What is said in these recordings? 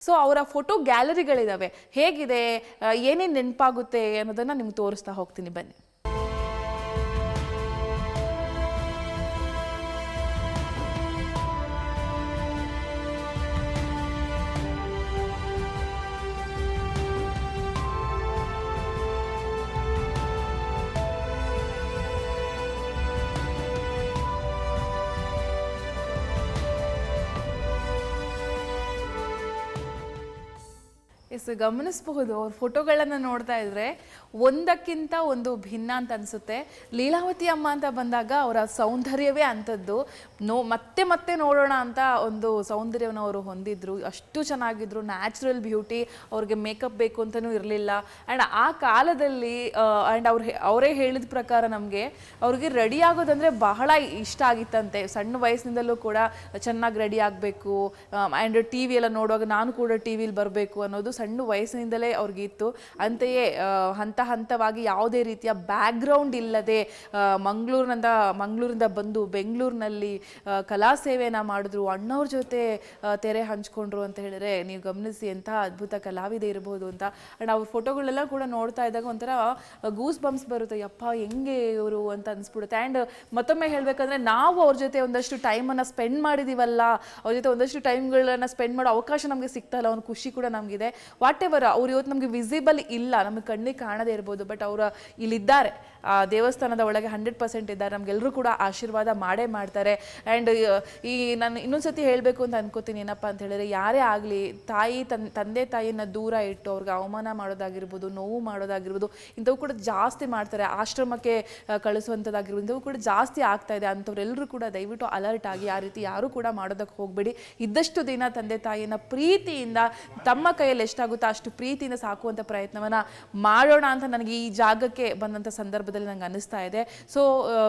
So ಅವರ photo ಗ್ಯಾಲರಿಗಳಿದ್ದಾವೆ ಹೇಗಿದೆ? ಏನೇನು ನೆನಪಾಗುತ್ತೆ ಅನ್ನೋದನ್ನು ನಿಮ್ಗೆ ತೋರಿಸ್ತಾ ಹೋಗ್ತೀನಿ. ಬನ್ನಿ. ಎಸ್, ಗಮನಿಸಬಹುದು. ಅವ್ರ ಫೋಟೋಗಳನ್ನು ನೋಡ್ತಾ ಇದ್ರೆ ಒಂದಕ್ಕಿಂತ ಒಂದು ಭಿನ್ನ ಅಂತ ಅನ್ಸುತ್ತೆ. ಲೀಲಾವತಿ ಅಮ್ಮ ಅಂತ ಬಂದಾಗ ಅವರ ಸೌಂದರ್ಯವೇ ಅಂಥದ್ದು. ನೋ, ಮತ್ತೆ ಮತ್ತೆ ನೋಡೋಣ ಅಂತ ಒಂದು ಸೌಂದರ್ಯವನ್ನು ಅವರು ಹೊಂದಿದ್ರು. ಅಷ್ಟು ಚೆನ್ನಾಗಿದ್ರು. ನ್ಯಾಚುರಲ್ ಬ್ಯೂಟಿ, ಅವ್ರಿಗೆ ಮೇಕಪ್ ಬೇಕು ಅಂತಲೂ ಇರಲಿಲ್ಲ. ಆ್ಯಂಡ್ ಆ ಕಾಲದಲ್ಲಿ ಆ್ಯಂಡ್ ಅವ್ರು ಅವರೇ ಹೇಳಿದ ಪ್ರಕಾರ ನಮಗೆ ಅವ್ರಿಗೆ ರೆಡಿ ಆಗೋದಂದರೆ ಬಹಳ ಇಷ್ಟ ಆಗಿತ್ತಂತೆ. ಸಣ್ಣ ವಯಸ್ಸಿನಿಂದಲೂ ಕೂಡ ಚೆನ್ನಾಗಿ ರೆಡಿ ಆಗಬೇಕು. ಆ್ಯಂಡ್ ಟಿ ಎಲ್ಲ ನೋಡುವಾಗ ನಾನು ಕೂಡ ಟಿ ವಿಲಿ ಬರಬೇಕು ಅನ್ನೋದು ಸಣ್ಣ ವಯಸ್ಸಿನಿಂದಲೇ ಅವ್ರಿಗೆ ಇತ್ತು ಅಂತೆಯೇ ಹಂತ ಹಂತವಾಗಿ ಯಾವುದೇ ರೀತಿಯ ಬ್ಯಾಕ್ಗ್ರೌಂಡ್ ಇಲ್ಲದೆ ಮಂಗಳೂರಿನಿಂದ, ಮಂಗಳೂರಿಂದ ಬಂದು ಬೆಂಗಳೂರಿನಲ್ಲಿ ಕಲಾ ಸೇವೆನ ಮಾಡಿದ್ರು, ಅಣ್ಣವ್ರ ಜೊತೆ ತೆರೆ ಹಂಚ್ಕೊಂಡ್ರು ಅಂತ ಹೇಳಿದ್ರೆ ನೀವು ಗಮನಿಸಿ ಎಂತಹ ಅದ್ಭುತ ಕಲಾವಿದೆ ಇರಬಹುದು ಅಂತ. ಆ್ಯಂಡ್ ಅವ್ರ ಫೋಟೋಗಳೆಲ್ಲ ಕೂಡ ನೋಡ್ತಾ ಇದ್ದಾಗ ಒಂಥರ ಗೂಸ್ ಬಂಪ್ಸ್ ಬರುತ್ತೆ. ಯಪ್ಪ, ಹೆಂಗೆ ಇವರು ಅಂತ ಅನ್ಸ್ಬಿಡುತ್ತೆ. ಆ್ಯಂಡ್ ಮತ್ತೊಮ್ಮೆ ಹೇಳಬೇಕಂದ್ರೆ ನಾವು ಅವ್ರ ಜೊತೆ ಒಂದಷ್ಟು ಟೈಮನ್ನು ಸ್ಪೆಂಡ್ ಮಾಡಿದೀವಲ್ಲ, ಅವ್ರ ಜೊತೆ ಒಂದಷ್ಟು ಟೈಮ್ಗಳನ್ನ ಸ್ಪೆಂಡ್ ಮಾಡೋ ಅವಕಾಶ ನಮಗೆ ಸಿಗ್ತಾ ಇಲ್ಲ. ಒಂದು ಖುಷಿ ಕೂಡ ನಮಗಿದೆ. ವಾಟ್ ಎವರ್ ಅವ್ರು ಇವತ್ತು ನಮಗೆ ವಿಸಿಬಲ್ ಇಲ್ಲ, ನಮಗೆ ಕಣ್ಣಿಗೆ ಕಾಣದೇ ಇರ್ಬೋದು ಬಟ್ ಅವರು ಇಲ್ಲಿದ್ದಾರೆ. ಆ ದೇವಸ್ಥಾನದ ಒಳಗೆ ಹಂಡ್ರೆಡ್ ಪರ್ಸೆಂಟ್ ಇದ್ದಾರೆ ನಮಗೆಲ್ಲರೂ ಕೂಡ ಆಶೀರ್ವಾದ ಮಾಡೇ ಮಾಡ್ತಾರೆ. ಆ್ಯಂಡ್ ಈ ನಾನು ಇನ್ನೊಂದು ಸತಿ ಹೇಳಬೇಕು ಅಂತ ಅನ್ಕೋತೀನಿ, ಏನಪ್ಪ ಅಂತ ಹೇಳಿದ್ರೆ, ಯಾರೇ ಆಗಲಿ, ತಾಯಿ, ತನ್, ತಂದೆ ತಾಯಿನ ದೂರ ಇಟ್ಟು ಅವ್ರಿಗೆ ಅವಮಾನ ಮಾಡೋದಾಗಿರ್ಬೋದು, ನೋವು ಮಾಡೋದಾಗಿರ್ಬೋದು, ಇಂಥವು ಕೂಡ ಜಾಸ್ತಿ ಮಾಡ್ತಾರೆ. ಆಶ್ರಮಕ್ಕೆ ಕಳಿಸುವಂಥದ್ದಾಗಿರ್ಬೋದು, ಇಂಥವು ಕೂಡ ಜಾಸ್ತಿ ಆಗ್ತಾ ಇದೆ. ಅಂಥವ್ರೆಲ್ಲರೂ ಕೂಡ ದಯವಿಟ್ಟು ಅಲರ್ಟ್ ಆಗಿ, ಆ ರೀತಿ ಯಾರೂ ಕೂಡ ಮಾಡೋದಕ್ಕೆ ಹೋಗಬೇಡಿ. ಇದ್ದಷ್ಟು ದಿನ ತಂದೆ ತಾಯಿನ ಪ್ರೀತಿಯಿಂದ ತಮ್ಮ ಕೈಯಲ್ಲಿ ಎಷ್ಟಾಗುತ್ತೋ ಅಷ್ಟು ಪ್ರೀತಿಯಿಂದ ಸಾಕುವಂಥ ಪ್ರಯತ್ನವನ್ನ ಮಾಡೋಣ ಅಂತ ನನಗೆ ಈ ಜಾಗಕ್ಕೆ ಬಂದಂಥ ಸಂದರ್ಭದಲ್ಲಿ ನಂಗೆ ಅನ್ನಿಸ್ತಾ ಇದೆ. ಸೊ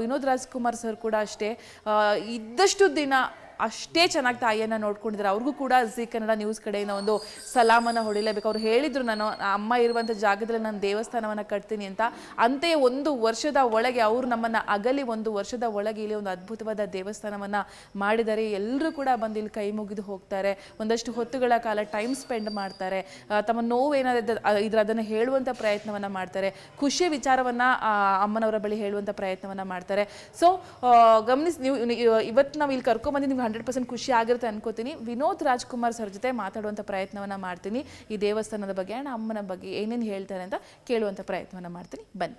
ವಿನೋದ್ ರಾಜ್ಕುಮಾರ್ ಸರ್ ಕೂಡ ಅಷ್ಟೇ. ಇದ್ದಷ್ಟು ದಿನ ಅಷ್ಟೇ ಚೆನ್ನಾಗಿ ತಾಯಿಯನ್ನು ನೋಡ್ಕೊಂಡಿದ್ದಾರೆ. ಅವ್ರಿಗೂ ಕೂಡ ಜಿ ಕನ್ನಡ ನ್ಯೂಸ್ ಕಡೆಯಿಂದ ಒಂದು ಸಲಾಮನ್ನು ಹೊಡಿಲೇಬೇಕು. ಅವ್ರು ಹೇಳಿದ್ರು, ನಾನು ಅಮ್ಮ ಇರುವಂಥ ಜಾಗದಲ್ಲಿ ನಾನು ದೇವಸ್ಥಾನವನ್ನು ಕಟ್ತೀನಿ ಅಂತ. ಅಂತೆಯೇ ಒಂದು ವರ್ಷದ ಒಳಗೆ ಅವರು ನಮ್ಮನ್ನು ಅಗಲಿ ಒಂದು ವರ್ಷದ ಒಳಗೆ ಇಲ್ಲಿ ಒಂದು ಅದ್ಭುತವಾದ ದೇವಸ್ಥಾನವನ್ನು ಮಾಡಿದ್ದಾರೆ. ಎಲ್ಲರೂ ಕೂಡ ಬಂದು ಇಲ್ಲಿ ಕೈ ಮುಗಿದು ಹೋಗ್ತಾರೆ. ಒಂದಷ್ಟು ಹೊತ್ತುಗಳ ಕಾಲ ಟೈಮ್ ಸ್ಪೆಂಡ್ ಮಾಡ್ತಾರೆ. ತಮ್ಮ ನೋವು ಏನಾದ್ರೆ ಇದ್ರ ಅದನ್ನು ಹೇಳುವಂಥ ಪ್ರಯತ್ನವನ್ನು ಮಾಡ್ತಾರೆ. ಖುಷಿಯ ವಿಚಾರವನ್ನು ಅಮ್ಮನವರ ಬಳಿ ಹೇಳುವಂಥ ಪ್ರಯತ್ನವನ್ನು ಮಾಡ್ತಾರೆ. ಸೊ ಗಮನಿಸಿ, ನೀವು, ನೀವು- ಇವತ್ತು ನಾವು ಇಲ್ಲಿ ಕರ್ಕೊಂಬಂದು ನಿಮ್ಗೆ ಹಂಡ್ರೆಡ್ ಪರ್ಸೆಂಟ್ ಖುಷಿ ಆಗಿರುತ್ತೆ ಅನ್ಕೋತೀನಿ. ವಿನೋದ್ ರಾಜ್ಕುಮಾರ್ ಸರ್ ಜೊತೆ ಮಾತಾಡುವಂಥ ಪ್ರಯತ್ನವನ್ನು ಮಾಡ್ತೀನಿ. ಈ ದೇವಸ್ಥಾನದ ಬಗ್ಗೆ, ಅಣ್ಣ ಅಮ್ಮನ ಬಗ್ಗೆ ಏನೇನು ಹೇಳ್ತಾರೆ ಅಂತ ಕೇಳುವಂಥ ಪ್ರಯತ್ನವನ್ನು ಮಾಡ್ತೀನಿ. ಬನ್ನಿ.